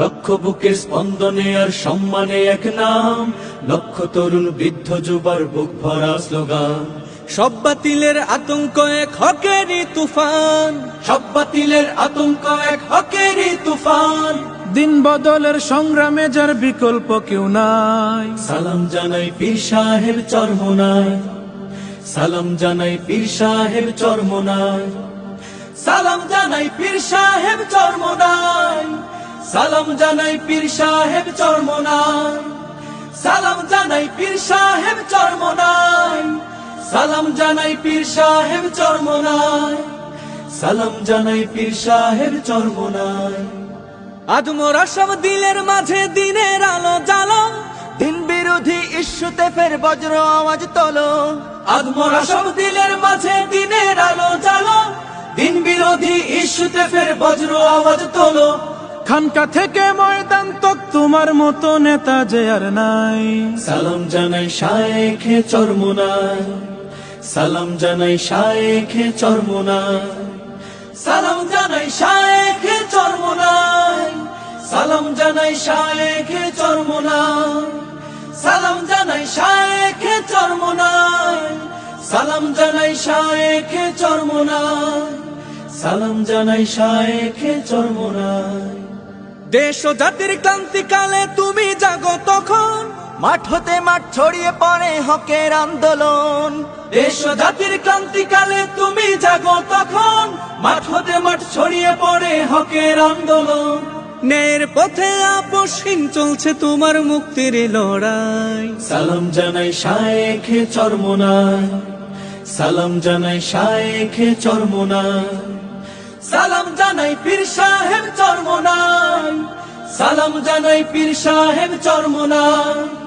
লক্ষ বুকের স্পন্দনে আর সম্মানে এক নাম লক্ষ তরুণ বৃদ্ধ যুবার বুক ভরা স্লোগান। সব বাতিলের আতঙ্ক এক হকেরই তুফান। সব বাতিলের আতঙ্ক এক হকেরই তুফান। দিন বদলের সংগ্রামে যার বিকল্প কেউ নাই। সালাম জানাই পীর সাহেব চরমনায়। সালাম জানাই পীর সাহেব চরমনায়। সালাম জানাই পীর সাহেব সালাম জানাই পীর সাহেব চরমনায়। সালাম জানাই পীর সাহেব চরমনায়। সালাম জানাই পীর সাহেব চরমনায়। সালাম জানাই পীর সাহেব চরমনায়। আদমরা সব দিলের মাঝে দিনের আলো জ্বালো। দিন বিরোধী ইস্যুতে ফের বজ্র আওয়াজ তোলো। আদমরা সব দিলের মাঝে দিনের আলো জ্বালো। দিন বিরোধী ইস্যুতে ফের বজ্র আওয়াজ তোলো। খানকা থেকে ময়দান তক তোমার মতো নেতা যে আর নাই। সালাম জানাই শায়েখে চরমোনায় সালাম জানাই শায়েখে চরমোনায় সালাম জানাই শায়েখে চরমোনায় সালাম জানাই শায়েখে চরমোনায় সালাম জানাই শায়েখে চরমোনায় সালাম জানাই শায়েখে চরমোনায় সালাম জানাই শায়েখে চরমোনায় দেশ ও জাতির ক্রান্তিকালে তুমি জাগো তখন। মাঠ হতে মাঠ ছড়িয়ে পড়ে হকের আন্দোলন। দেশ ও জাতির ক্রান্তিকালে তুমি জাগো তখন। মাঠ হতে মাঠ ছড়িয়ে পড়ে হকের আন্দোলন। ন্যায়ের পথে আপসহীন চলছে তোমার মুক্তির লড়াই। সালাম জানাই শায়েখে চরমোনায়। সালাম জানাই শায়েখে চরমোনায়। সালাম জানাই পীর সাহেব চরমোনায়। সালাম জানাই পীর সাহেব চরমোনায়।